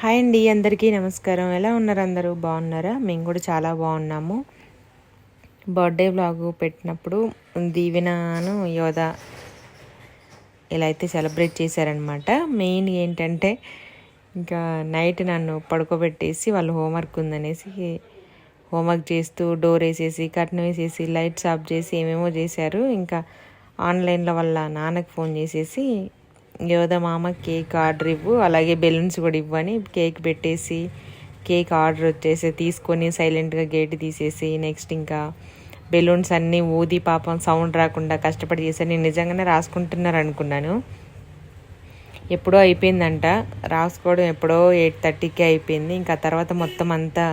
Hi అండి అందరికీ నమస్కారం. ఎలా ఉన్నారు అందరూ? బాగున్నారా? మేము కూడా చాలా బాగున్నాము. బర్త్డే బ్లాగ్ పెట్టినప్పుడు దీవెనను యోధ ఇలా అయితే సెలబ్రేట్ చేశారనమాట మెయిన్ ఏంటంటే ఇంకా నైట్ నన్ను పడుకోబెట్టేసి వాళ్ళు హోంవర్క్ ఉందనేసి హోంవర్క్ చేస్తూ డోర్ వేసేసి కట్నం వేసేసి లైట్స్ ఆఫ్ చేసి ఏమేమో చేశారు. ఇంకా ఆన్లైన్లో వాళ్ళ నాన్నకు ఫోన్ చేసేసి యోధమామ కేక్ ఆర్డర్ ఇవ్వు. అలాగే బెలూన్స్ కూడా ఇవ్వని కేక్ పెట్టేసి కేక్ ఆర్డర్ వచ్చేసి తీసుకొని సైలెంట్గా గేట్ తీసేసి నెక్స్ట్ ఇంకా బెలూన్స్ అన్నీ ఊది పాపం సౌండ్ రాకుండా కష్టపడి చేశాను. నేను నిజంగానే రాసుకుంటున్నారు అనుకున్నాను. ఎప్పుడో అయిపోయిందంట. రాసుకోవడం ఎప్పుడో ఎయిట్ థర్టీకే అయిపోయింది. ఇంకా తర్వాత మొత్తం అంతా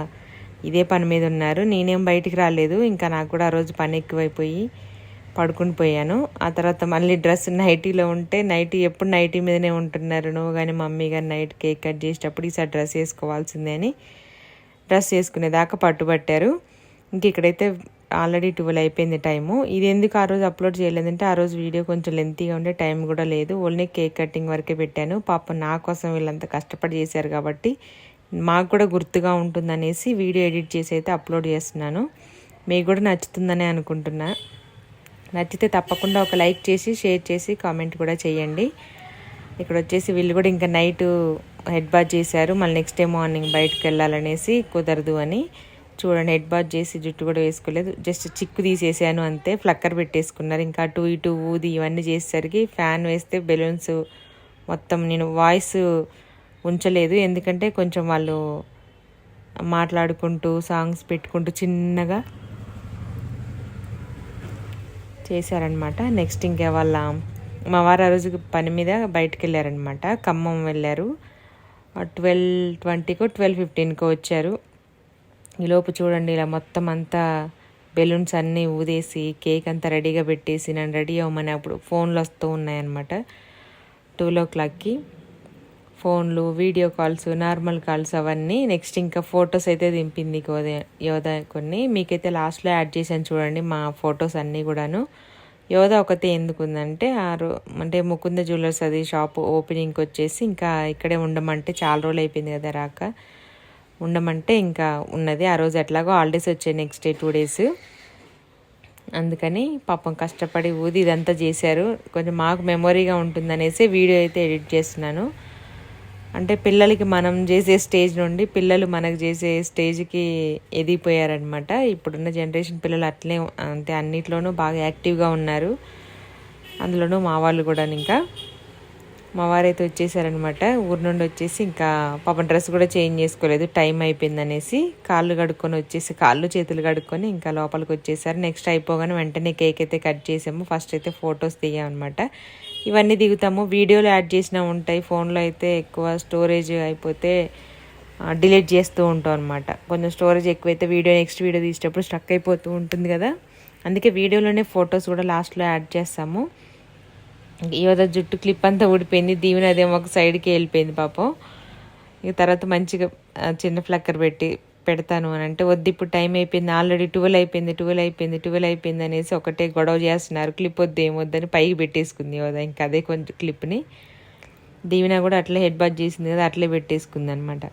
ఇదే పని మీద ఉన్నారు. నేనేం బయటికి రాలేదు. ఇంకా నాకు కూడా ఆ రోజు పని ఎక్కువైపోయి పడుకుని పోయాను. ఆ తర్వాత మళ్ళీ డ్రెస్ నైటీలో ఉంటే నైటీ ఎప్పుడు నైటీ మీదనే ఉంటున్నారు. నువ్వు కానీ మమ్మీ కానీ నైట్ కేక్ కట్ చేసేటప్పుడు ఈసారి డ్రెస్ వేసుకోవాల్సిందే అని డ్రెస్ వేసుకునేదాకా పట్టుబట్టారు. ఇంక ఇక్కడైతే ఆల్రెడీ ట్వెల్వ్ అయిపోయింది టైము. ఇది ఎందుకు ఆ రోజు అప్లోడ్ చేయలేదంటే ఆ రోజు వీడియో కొంచెం లెంతీగా ఉండే టైం కూడా లేదు. ఓన్లీ కేక్ కటింగ్ వరకే పెట్టాను. పాప నా కోసం వీళ్ళంతా కష్టపడి చేశారు కాబట్టి మాకు కూడా గుర్తుగా ఉంటుందనేసి వీడియో ఎడిట్ చేసి అయితే అప్లోడ్ చేస్తున్నాను. మీకు కూడా నచ్చుతుందనే అనుకుంటున్నా. నచ్చితే తప్పకుండా ఒక లైక్ చేసి షేర్ చేసి కామెంట్ కూడా చేయండి. ఇక్కడ వచ్చేసి వీళ్ళు కూడా ఇంకా నైట్ హెడ్ బాత్ చేశారు. మళ్ళీ నెక్స్ట్ డే మార్నింగ్ బయటకు వెళ్ళాలనేసి కుదరదు అని. చూడండి హెడ్ బాత్ చేసి జుట్టు కూడా వేసుకోలేదు. జస్ట్ చిక్కు తీసేసాను అంతే. ఫ్లక్కర్ పెట్టేసుకున్నారు. ఇంకా అటు ఇటు ఊది ఇవన్నీ చేసేసరికి ఫ్యాన్ వేస్తే బెలూన్స్ మొత్తం నేను వాయిస్ ఉంచలేదు. ఎందుకంటే కొంచెం వాళ్ళు మాట్లాడుకుంటూ సాంగ్స్ పెట్టుకుంటూ చిన్నగా చేశారనమాట. నెక్స్ట్ ఇంకా వాళ్ళ మా వారు ఆ రోజు పని మీద బయటకు వెళ్ళారనమాట ఖమ్మం వెళ్ళారు. ట్వెల్వ్ ట్వంటీకో ట్వెల్వ్ ఫిఫ్టీన్కో వచ్చారు. ఈలోపు చూడండి ఇలా మొత్తం అంతా బెలూన్స్ అన్నీ ఊదేసి కేక్ అంతా రెడీగా పెట్టేసి నన్ను రెడీ అవ్వమని అప్పుడు ఫోన్లు వస్తూ ఉన్నాయన్నమాట టూ ఓ క్లాక్కి ఫోన్లు వీడియో కాల్స్ నార్మల్ కాల్స్ అవన్నీ నెక్స్ట్ ఇంకా ఫొటోస్ అయితే దింపింది యోధ కొన్ని. మీకైతే లాస్ట్లో యాడ్ చేశాను చూడండి మా ఫొటోస్ అన్నీ కూడాను. యోధ ఒకతే ఎందుకు ఉందంటే ఆ రో అంటే ముకుంద జ్యువెలర్స్ అది షాప్ ఓపెనింగ్కి వచ్చేసి ఇంకా ఇక్కడే ఉండమంటే చాలా రోజులు అయిపోయింది కదా రాక. ఉండమంటే ఇంకా ఉన్నది. ఆ రోజు ఎట్లాగో హాలిడేస్ వచ్చాయి నెక్స్ట్ డే టూ డేస్. అందుకని పాపం కష్టపడి ఊది ఇదంతా చేశారు. కొంచెం మాకు మెమొరీగా ఉంటుందనేసి వీడియో అయితే ఎడిట్ చేస్తున్నాను. అంటే పిల్లలకి మనం చేసే స్టేజ్ నుండి పిల్లలు మనకు చేసే స్టేజ్కి ఎదిగిపోయారనమాట ఇప్పుడున్న జనరేషన్ పిల్లలు అట్లే అంటే అన్నిట్లోనూ బాగా యాక్టివ్గా ఉన్నారు. అందులోనూ మా వాళ్ళు కూడా ఇంకా. మా వారైతే వచ్చేసారనమాట ఊరి నుండి వచ్చేసి ఇంకా పాపం డ్రెస్ కూడా చేంజ్ చేసుకోలేదు. టైం అయిపోయిందనేసి కాళ్ళు కడుక్కొని వచ్చేసి కాళ్ళు చేతులు కడుక్కొని ఇంకా లోపలికి వచ్చేసారు. నెక్స్ట్ అయిపోగానే వెంటనే కేక్ అయితే కట్ చేసాము. ఫస్ట్ అయితే ఫొటోస్ దిగామన్నమాట ఇవన్నీ దిగుతాము. వీడియోలు యాడ్ చేసినా ఉంటాయి. ఫోన్లో అయితే ఎక్కువ స్టోరేజ్ అయిపోతే డిలీట్ చేస్తూ ఉంటాం అనమాట కొంచెం స్టోరేజ్ ఎక్కువైతే వీడియో నెక్స్ట్ వీడియో తీసేటప్పుడు స్ట్రక్ అయిపోతూ ఉంటుంది కదా. అందుకే వీడియోలోనే ఫొటోస్ కూడా లాస్ట్లో యాడ్ చేస్తాము. యువత జుట్టు క్లిప్ అంతా ఊడిపోయింది. దీవెన అదేమో ఒక సైడ్కి వెళ్ళిపోయింది పాపం. ఇక తర్వాత మంచిగా చిన్న ఫ్లక్కర్ పెట్టి పెడతాను అని అంటే వద్దు ఇప్పుడు టైం అయిపోయింది ఆల్రెడీ ట్వెల్వ్ అయిపోయింది ట్వెల్వ్ అయిపోయింది ట్వెల్వ్ అయిపోయింది అనేసి ఒకటే గొడవ చేస్తున్నారు. క్లిప్ వద్దు ఏమొద్దని పైకి పెట్టేసుకుంది కదా ఇంకా అదే కొంచెం క్లిప్ని దీవెన కూడా అట్లే హెడ్ బాత్ చేసింది కదా అట్లే పెట్టేసుకుంది అనమాట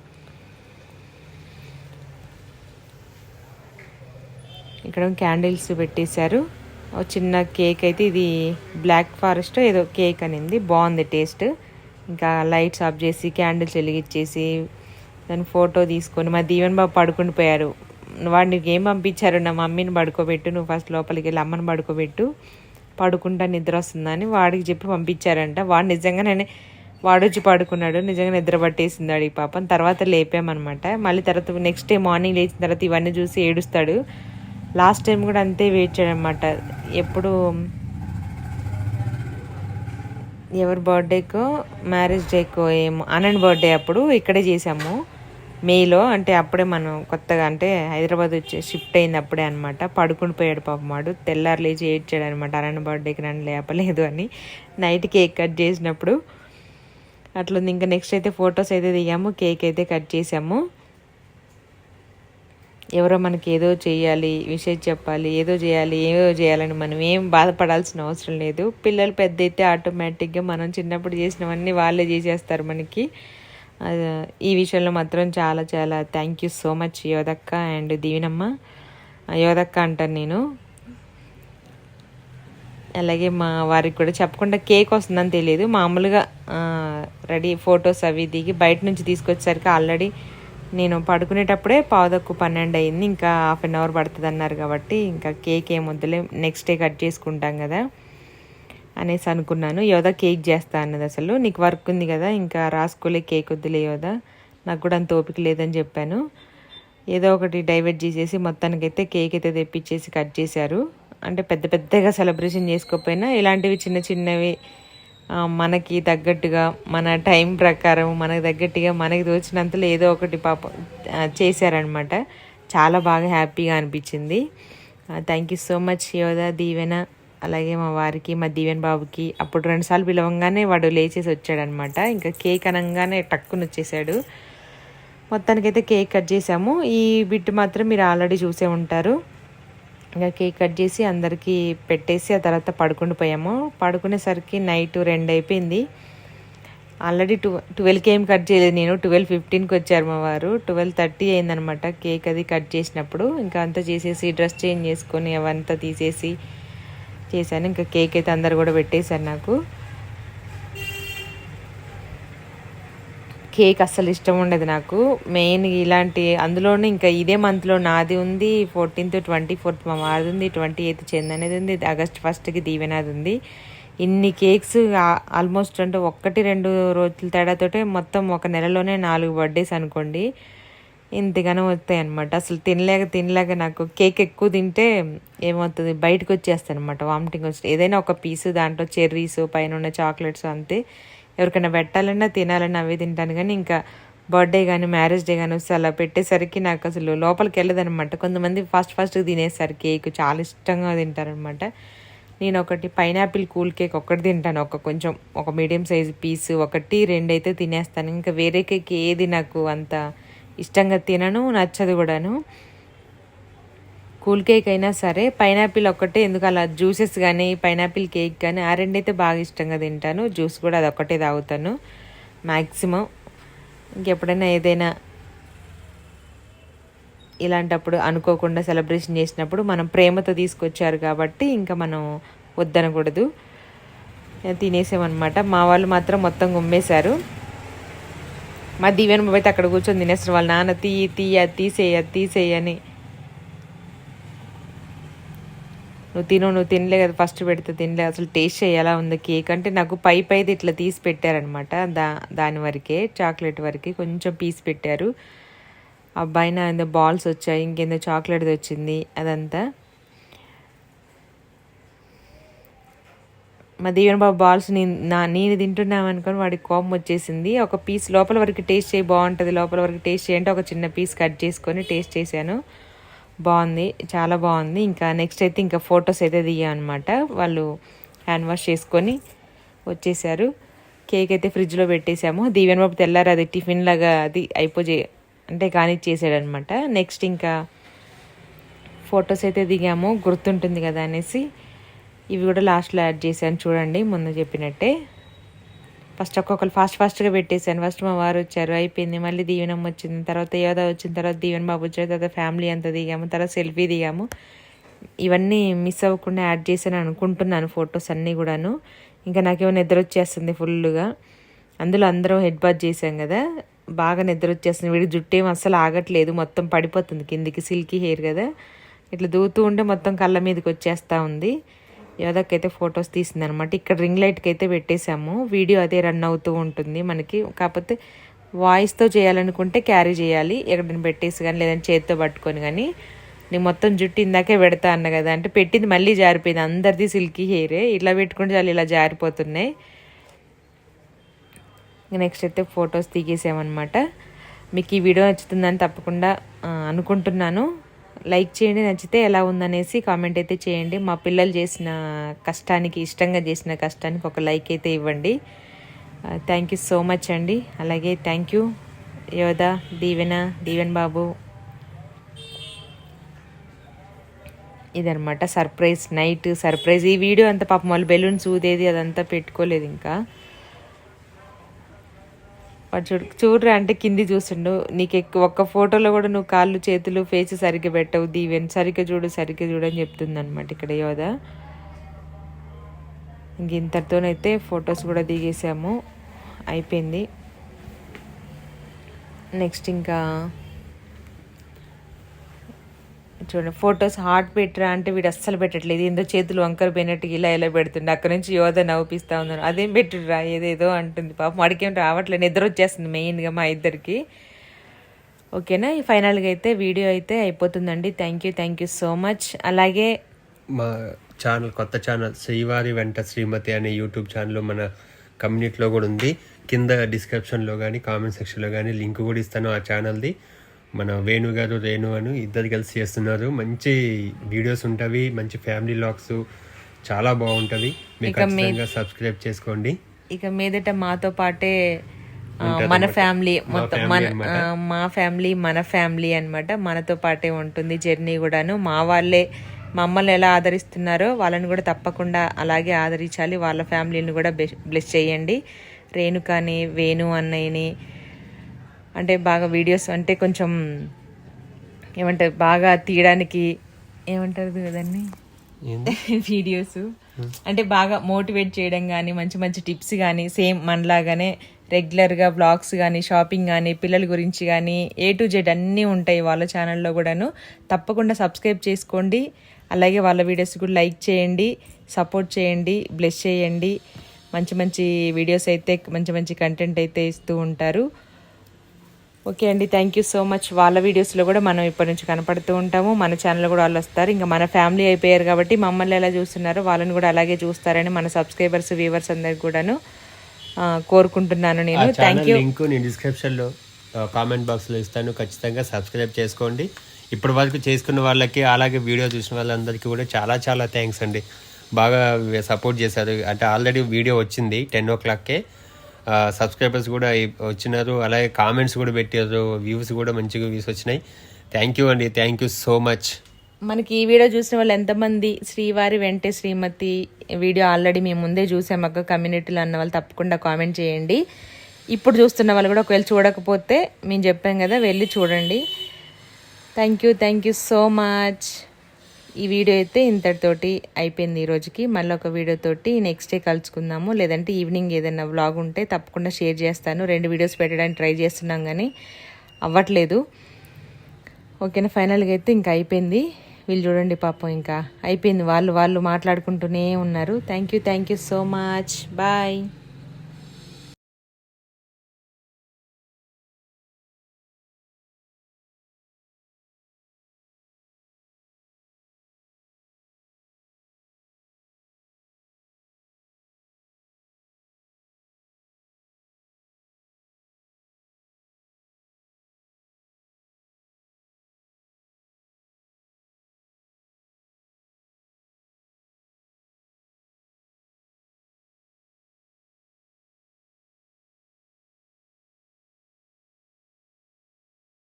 ఇక్కడ క్యాండిల్స్ పెట్టేశారు. చిన్న కేక్ అయితే ఇది బ్లాక్ ఫారెస్ట్ ఏదో కేక్ అనింది. బాగుంది టేస్ట్ ఇంకా లైట్స్ ఆఫ్ చేసి క్యాండిల్స్ వెలిగించేసి దాని ఫోటో తీసుకొని మా దీవెన్ బాబు పడుకుని పోయారు. వాడిని ఏం పంపించారు నా మమ్మీని పడుకోబెట్టు నువ్వు ఫస్ట్ లోపలికి వెళ్ళి అమ్మని పడుకోబెట్టు పడుకుంటా నిద్ర వస్తుందని వాడికి చెప్పి పంపించారంట. వాడు నిజంగానే వాడు వచ్చి పడుకున్నాడు నిజంగా నిద్ర పట్టేసింది అడిగి పాపం. తర్వాత లేపామన్నమాట. మళ్ళీ తర్వాత నెక్స్ట్ డే మార్నింగ్ లేచిన తర్వాత ఇవన్నీ చూసి ఏడుస్తాడు. లాస్ట్ టైం కూడా అంతే వేచాడనమాట ఎప్పుడు ఎవరి బర్త్డేకో మ్యారేజ్ డేకో ఏమో అనండ్ బర్త్డే అప్పుడు ఇక్కడే చేసాము మేలో అంటే అప్పుడే మనం కొత్తగా అంటే హైదరాబాద్ వచ్చి షిఫ్ట్ అయింది అప్పుడే అనమాట పడుకుని పోయాడు పాప మాడు తెల్లారు లేచి ఏడ్చాడు అనమాట అరణ్ బర్త్డేకి నన్ను లేపలేదు అని నైట్ కేక్ కట్ చేసినప్పుడు. అట్లుంది. ఇంకా నెక్స్ట్ అయితే ఫొటోస్ అయితే దిగాము. కేక్ అయితే కట్ చేసాము ఎవరో మనకి ఏదో చేయాలి విషయం చెప్పాలి ఏదో చేయాలి ఏదో చేయాలని మనం ఏం బాధపడాల్సిన అవసరం లేదు. పిల్లలు పెద్ద అయితే ఆటోమేటిక్గా మనం చిన్నప్పుడు చేసినవన్నీ వాళ్ళే చేసేస్తారు మనకి. ఈ విషయంలో మాత్రం చాలా చాలా థ్యాంక్ యూ సో మచ్ యోదక్క అండ్ దీవినమ్మ. యోదక్క అంటాను నేను. అలాగే మా వారికి కూడా చెప్పకుండా కేక్ వస్తుందని తెలియదు. మామూలుగా రెడీ ఫొటోస్ అవి దిగి బయట నుంచి తీసుకొచ్చేసరికి ఆల్రెడీ నేను పడుకునేటప్పుడే పావుదక్కు పన్నెండు అయింది. ఇంకా హాఫ్ అన్ అవర్ పడుతుంది అన్నారు కాబట్టి ఇంకా కేక్ ఏం వద్దులే నెక్స్ట్ డే కట్ చేసుకుంటాం కదా అనేసి అనుకున్నాను. యోదా కేక్ చేస్తా అన్నది అసలు. నీకు వర్క్ ఉంది కదా ఇంకా రాసుకోలే కేక్ వద్దులే యోదా నాకు కూడా అంత ఓపిక లేదని చెప్పాను. ఏదో ఒకటి డైవర్ట్ చేసేసి మొత్తానికైతే కేక్ అయితే తెప్పించేసి కట్ చేశారు. అంటే పెద్ద పెద్దగా సెలబ్రేషన్ చేసుకోకపోయినా ఇలాంటివి చిన్న చిన్నవి మనకి తగ్గట్టుగా మన టైం ప్రకారం మనకు తగ్గట్టుగా మనకి తోచినంతలో ఏదో ఒకటి పాప చేశారనమాట చాలా బాగా హ్యాపీగా అనిపించింది. థ్యాంక్ యూ సో మచ్ యోధ దీవెన అలాగే మా వారికి మా దీవెన్ బాబుకి. అప్పుడు రెండుసార్లు పిలవంగానే వాడు లేచేసి వచ్చాడనమాట ఇంకా కేక్ అనగానే టక్కున వచ్చేసాడు. మొత్తానికైతే కేక్ కట్ చేసాము ఈ బిట్ మాత్రం మీరు ఆల్రెడీ చూసే ఉంటారు. ఇంకా కేక్ కట్ చేసి అందరికీ పెట్టేసి ఆ తర్వాత పడుకుని పోయాము. పడుకునేసరికి నైట్ రెండు అయిపోయింది. ఆల్రెడీ టు ట్వెల్వ్కి ఏం కట్ చేయలేదు నేను. ట్వెల్వ్ ఫిఫ్టీన్కి వచ్చారు మా వారు. ట్వెల్వ్ థర్టీ అయిందనమాట కేక్ అది కట్ చేసినప్పుడు. ఇంకా అంతా చేసేసి డ్రెస్ చేంజ్ చేసుకొని అవంతా తీసేసి చేశాను. ఇంకా కేక్ అయితే అందరు కూడా పెట్టేశారు నాకు. కేక్ అస్సలు ఇష్టం ఉండదు నాకు. మెయిన్ ఇలాంటి అందులోనే ఇంకా ఇదే మంత్లో నాది ఉంది ఫోర్టీన్త్ ట్వంటీ ఫోర్త్ మా మాది ఉంది ట్వంటీ ఎయిత్ చెంది అనేది ఉంది ఆగస్ట్ ఫస్ట్కి దీవెనాది ఉంది. ఇన్ని కేక్స్ ఆల్మోస్ట్ అంటే ఒక్కటి రెండు రోజుల తేడాతోటే మొత్తం ఒక నెలలోనే నాలుగు బర్త్డేస్ అనుకోండి. ఇంతగానో వస్తాయి అనమాట అసలు తినలేక తినలేక నాకు కేక్ ఎక్కువ తింటే ఏమవుతుంది? బయటకు వచ్చేస్తాయి అనమాట వామిటింగ్ వచ్చి ఏదైనా ఒక పీసు దాంట్లో చెర్రీస్ పైన ఉన్న చాక్లెట్స్ అంతే. ఎవరికైనా పెట్టాలన్నా తినాలన్నా అవే తింటాను. కానీ ఇంకా బర్త్డే కానీ మ్యారేజ్ డే కానీ వస్తే అలా పెట్టేసరికి నాకు అసలు లోపలికి వెళ్ళదనమాట కొంతమంది ఫాస్ట్ ఫాస్ట్గా తినేసరికి కేక్. చాలా ఇష్టంగా తింటారనమాట నేను ఒకటి పైనాపిల్ కూల్ కేక్ ఒకటి తింటాను. ఒక కొంచెం ఒక మీడియం సైజ్ పీస్. ఒకటి రెండు అయితే తినేస్తాను. ఇంకా వేరే కేక్ ఏది నాకు అంత ఇష్టంగా తినను నచ్చదు కూడాను. కూల్ కేక్ అయినా సరే పైనాపిల్ ఒక్కటే ఎందుకు అలా జ్యూసెస్ కానీ పైనాపిల్ కేక్ కానీ ఆ రెండైతే బాగా ఇష్టంగా తింటాను. జ్యూస్ కూడా అది ఒక్కటే తాగుతాను. మ్యాక్సిమం ఇంకెప్పుడైనా ఏదైనా ఇలాంటప్పుడు అనుకోకుండా సెలబ్రేషన్ చేసినప్పుడు మనం ప్రేమతో తీసుకొచ్చారు కాబట్టి ఇంకా మనం వద్దనకూడదు. తినేసామన్నమాట. మా వాళ్ళు మాత్రం మొత్తం గుమ్మేశారు. మా దీవెన బాబు అయితే అక్కడ కూర్చొని తినేస్తారు. వాళ్ళ నాన్న తీయి తీయ తీసేయ తీసేయని నువ్వు తిను నువ్వు తినలే కదా ఫస్ట్ పెడితే తినలే. అసలు టేస్ట్ ఎలా ఉంది కేక్ అంటే నాకు పై పైది ఇట్లా తీసి పెట్టారనమాట దా దాని వరకే చాక్లెట్ వరకే కొంచెం పీస్ పెట్టారు. అబ్బాయిన ఏదో బాల్స్ వచ్చాయి ఇంకేందో చాక్లెట్ది వచ్చింది అదంతా. మా దీవెన బాబు బాల్స్ నేను నా నేను తింటున్నాం అనుకొని వాడికి కోపం వచ్చేసింది. ఒక పీస్ లోపల వరకు టేస్ట్ చేయి బాగుంటుంది. లోపల వరకు టేస్ట్ చేయంటే ఒక చిన్న పీస్ కట్ చేసుకొని టేస్ట్ చేశాను. బాగుంది చాలా బాగుంది. ఇంకా నెక్స్ట్ అయితే ఇంకా ఫొటోస్ అయితే దిగాం అనమాట వాళ్ళు హ్యాండ్ వాష్ చేసుకొని వచ్చేసారు. కేక్ అయితే ఫ్రిడ్జ్లో పెట్టేశాము. దీవెన్ బాబు తెల్లారు అది టిఫిన్ లాగా అది అయిపోయి అంటే కానిచ్చేసాడనమాట నెక్స్ట్ ఇంకా ఫొటోస్ అయితే దిగాము. గుర్తుంటుంది కదా అనేసి. ఇవి కూడా లాస్ట్లో యాడ్ చేశాను. చూడండి ముందు చెప్పినట్టే. ఫస్ట్ ఒక్కొక్కరు ఫాస్ట్ ఫాస్ట్గా పెట్టేశాను ఫస్ట్ మా వారు వచ్చారు. అయిపోయింది. మళ్ళీ దీవెనమ్మ వచ్చింది. తర్వాత యోధ వచ్చిన తర్వాత దీవెన బాబు వచ్చారు తర్వాత ఫ్యామిలీ అంతా దిగాము. తర్వాత సెల్ఫీ దిగాము. ఇవన్నీ మిస్ అవ్వకుండా యాడ్ చేశాను అనుకుంటున్నాను ఫొటోస్ అన్నీ కూడాను. ఇంకా నాకేమో నిద్ర వచ్చేస్తుంది ఫుల్గా అందులో అందరం హెడ్ బాత్ చేసాం కదా. బాగా నిద్ర వచ్చేస్తుంది. వీడి జుట్టు ఏం అస్సలు ఆగట్లేదు. మొత్తం పడిపోతుంది. కిందికి సిల్కీ హెయిర్ కదా. ఇట్లా దూతూ ఉంటే మొత్తం కళ్ళ మీదకి వచ్చేస్తూ ఉంది. యోధకైతే ఫొటోస్ తీసింది అనమాట ఇక్కడ రింగ్ లైట్కి అయితే పెట్టేశాము. వీడియో అదే రన్ అవుతూ ఉంటుంది మనకి. కాకపోతే వాయిస్తో చేయాలనుకుంటే క్యారీ చేయాలి. ఎక్కడైనా పెట్టేసి కానీ లేదంటే చేతితో పట్టుకొని కానీ నేను మొత్తం జుట్టు ఇందాకే పెడతా అన్న కదా. అంటే పెట్టింది మళ్ళీ జారిపోయింది. అందరిది సిల్కీ హెయిరే. ఇట్లా పెట్టుకుంటే చాలా ఇలా జారిపోతున్నాయి. నెక్స్ట్ అయితే ఫొటోస్ దిగేసామన్నమాట మీకు ఈ వీడియో నచ్చుతుందని తప్పకుండా అనుకుంటున్నాను. లైక్ చేయండి నచ్చితే ఎలా ఉందనేసి కామెంట్ అయితే చేయండి. మా పిల్లలు చేసిన కష్టానికి ఇష్టంగా చేసిన కష్టానికి ఒక లైక్ అయితే ఇవ్వండి. థ్యాంక్ యూ సో మచ్ అండి. అలాగే థ్యాంక్ యూ యోధ దీవెన దీవెన్ బాబు. ఇదనమాట సర్ప్రైజ్ నైట్ సర్ప్రైజ్ ఈ వీడియో అంతా పాపం వాళ్ళు బెలూన్స్ ఊదేది అదంతా పెట్టుకోలేదు ఇంకా. వాడు చూడు చూడరా అంటే కింది చూసిండు నీకు ఎక్కువ ఒక్క ఫోటోలో కూడా నువ్వు కాళ్ళు చేతులు ఫేస్ సరిగ్గా పెట్టవు. దీవెన్ సరిగ్గా చూడు సరిగ్గా చూడు అని చెప్తుంది అనమాట ఇక్కడ యోధ. ఇంక ఇంతటితోనైతే ఫొటోస్ కూడా దిగేసాము. అయిపోయింది. నెక్స్ట్ ఇంకా చూడండి ఫొటోస్ హార్ట్ పెట్టరా అంటే వీడు అస్సలు పెట్టట్లేదు. ఏందో చేతులు వంకర పోయినట్టు ఇలా ఇలా పెడుతుండే. అక్కడ నుంచి యోధ నవ్వుపిస్తా ఉన్నారు. అదేం పెట్టురా ఏదేదో అంటుంది. పాపం అడిగేం రావట్లేదు నిద్ర వచ్చేస్తుంది మెయిన్గా మా ఇద్దరికి. ఓకేనా? ఈ ఫైనల్గా అయితే వీడియో అయితే అయిపోతుందండి. Thank you thank you so much. అలాగే మా ఛానల్ కొత్త ఛానల్ శ్రీవారి వెంట శ్రీమతి అనే యూట్యూబ్ ఛానల్ మన కమ్యూనిటీలో కూడా ఉంది. కింద డిస్క్రిప్షన్లో కానీ కామెంట్ సెక్షన్లో కానీ లింక్ కూడా ఇస్తాను ఆ ఛానల్ది. మన వేణు గారు రేణు అని ఇద్దరు కలిసి చేస్తున్నారు. మంచి వీడియోస్ ఉంటవి మంచి ఫ్యామిలీ లాగ్స్ చాలా బాగుంటవి మీకు ఖచ్చితంగా సబ్స్క్రైబ్ చేసుకోండి. ఇక మీదట మాతో పాటే. మన ఫ్యామిలీ మొత్తం మన మా ఫ్యామిలీ మన ఫ్యామిలీ అన్నమాట. మనతో పాటే ఉంటుంది జర్నీ కూడాను. మా వాళ్ళే మమ్మల్ని ఎలా ఆదరిస్తున్నారో వాళ్ళని కూడా తప్పకుండా అలాగే ఆదరించాలి. వాళ్ళ ఫ్యామిలీని కూడా బ్లెస్ చేయండి. రేణుకాని వేణు అన్నయ్యని అంటే బాగా వీడియోస్ అంటే కొంచెం ఏమంటారు బాగా తీయడానికి ఏమంటారు కదండి? వీడియోస్ అంటే బాగా మోటివేట్ చేయడం కానీ మంచి మంచి టిప్స్ కానీ సేమ్ మనలాగానే రెగ్యులర్గా బ్లాగ్స్ కానీ షాపింగ్ కానీ పిల్లల గురించి కానీ ఏ టు జెడ్ అన్నీ ఉంటాయి వాళ్ళ ఛానల్లో కూడాను. తప్పకుండా సబ్స్క్రైబ్ చేసుకోండి. అలాగే వాళ్ళ వీడియోస్ కూడా లైక్ చేయండి సపోర్ట్ చేయండి బ్లెస్ చేయండి. మంచి మంచి వీడియోస్ అయితే మంచి మంచి కంటెంట్ అయితే ఇస్తూ ఉంటారు. ఓకే అండి థ్యాంక్ యూ సో మచ్ వాళ్ళ వీడియోస్లో కూడా మనం ఇప్పటి నుంచి కనపడుతూ ఉంటాము. మన ఛానల్ కూడా వాళ్ళు వస్తారు. ఇంకా మన ఫ్యామిలీ అయిపోయారు కాబట్టి మమ్మల్ని ఎలా చూస్తున్నారో వాళ్ళని కూడా అలాగే చూస్తారని మన సబ్స్క్రైబర్స్ వ్యూవర్స్ అందరికి కూడాను కోరుకుంటున్నాను నేను. థ్యాంక్ యూ లింక్ నేను డిస్క్రిప్షన్లో కామెంట్ బాక్స్లో ఇస్తాను. ఖచ్చితంగా సబ్స్క్రైబ్ చేసుకోండి. ఇప్పటి వరకు చేసుకున్న వాళ్ళకి అలాగే వీడియో చూసిన వాళ్ళందరికీ కూడా చాలా చాలా థ్యాంక్స్ అండి. బాగా సపోర్ట్ చేశారు. అంటే ఆల్రెడీ వీడియో వచ్చింది టెన్ ఓ క్లాక్కే సబ్స్క్రైబర్స్ కూడా వచ్చినారు. అలాగే కామెంట్స్ కూడా పెట్టారు. వ్యూస్ కూడా మంచిగా వ్యూస్ వచ్చినాయి. థ్యాంక్ యూ అండి. థ్యాంక్ యూ సో మచ్ మనకి ఈ వీడియో చూసిన వాళ్ళు ఎంతమంది శ్రీవారి వెంటే శ్రీమతి వీడియో ఆల్రెడీ మేము ముందే చూసాం. అక్క కమ్యూనిటీలో అన్న వాళ్ళు తప్పకుండా కామెంట్ చేయండి. ఇప్పుడు చూస్తున్న వాళ్ళు కూడా ఒకవేళ చూడకపోతే మేము చెప్పాం కదా వెళ్ళి చూడండి. Thank you thank you so much ఈ వీడియో అయితే ఇంతటితోటి అయిపోయింది ఈ రోజుకి. మళ్ళీ ఒక వీడియోతోటి నెక్స్ట్ డే కలుసుకుందాము. లేదంటే ఈవినింగ్ ఏదైనా వ్లాగ్ ఉంటే తప్పకుండా షేర్ చేస్తాను. రెండు వీడియోస్ పెట్టడానికి ట్రై చేస్తున్నాం కానీ అవ్వట్లేదు. ఓకేనా ఫైనల్గా అయితే ఇంకా అయిపోయింది. వీళ్ళు చూడండి పాపం ఇంకా. అయిపోయింది. వాళ్ళు వాళ్ళు మాట్లాడుకుంటూనే ఉన్నారు. Thank you thank you so much bye